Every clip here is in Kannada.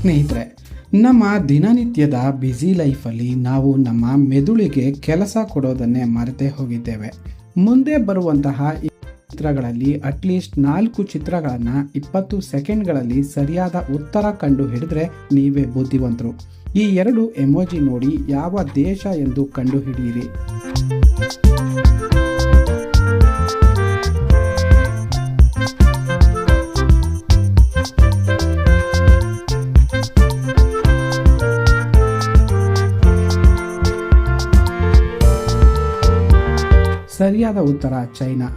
ಸ್ನೇಹಿತರೆ, ನಮ್ಮ ದಿನನಿತ್ಯದ ಬ್ಯುಸಿ ಲೈಫಲ್ಲಿ ನಾವು ನಮ್ಮ ಮೆದುಳಿಗೆ ಕೆಲಸ ಕೊಡೋದನ್ನೇ ಮರೆತೇ ಹೋಗಿದ್ದೇವೆ. ಮುಂದೆ ಬರುವಂತಹ ಚಿತ್ರಗಳಲ್ಲಿ ಅಟ್ಲೀಸ್ಟ್ ನಾಲ್ಕು ಚಿತ್ರಗಳನ್ನು ಇಪ್ಪತ್ತು ಸೆಕೆಂಡ್ಗಳಲ್ಲಿ ಸರಿಯಾದ ಉತ್ತರ ಕಂಡು ಹಿಡಿದ್ರೆ ನೀವೇ ಬುದ್ಧಿವಂತರು. ಈ ಎರಡು ಎಮೋಜಿ ನೋಡಿ ಯಾವ ದೇಶ ಎಂದು ಕಂಡುಹಿಡಿಯಿರಿ ಸರಿಯಾದ ಉತ್ತರ ಚೈನಾ.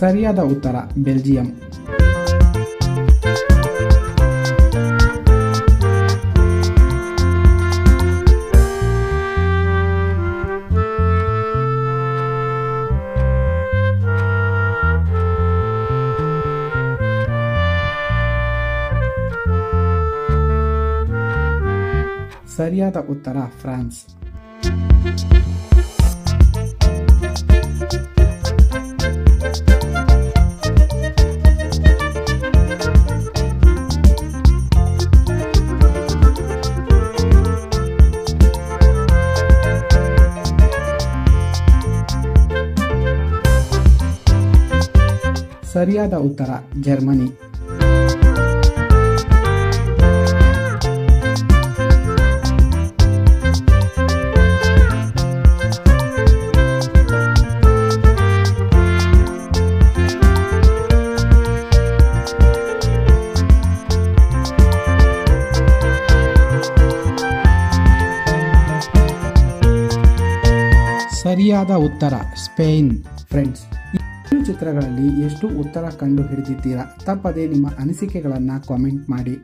ಸರಿಯಾದ ಉತ್ತರ ಬೆಲ್ಜಿಯಂ. ಸರಿಯಾದ ಉತ್ತರ ಫ್ರಾನ್ಸ್ ಸರಿಯಾದ ಉತ್ತರ ಜರ್ಮನಿ ಸರಿಯಾದ ಉತ್ತರ, ಸ್ಪೇನ್ ಫ್ರೆಂಡ್ಸ್ ಈ ಚಿತ್ರಗಳಲ್ಲಿ ಎಷ್ಟು ಉತ್ತರ ಕಂಡು ಹಿಡಿದಿದ್ದೀರಾ ತಪ್ಪದೇ ನಿಮ್ಮ ಅನಿಸಿಕೆಗಳನ್ನು ಕಾಮೆಂಟ್ ಮಾಡಿ.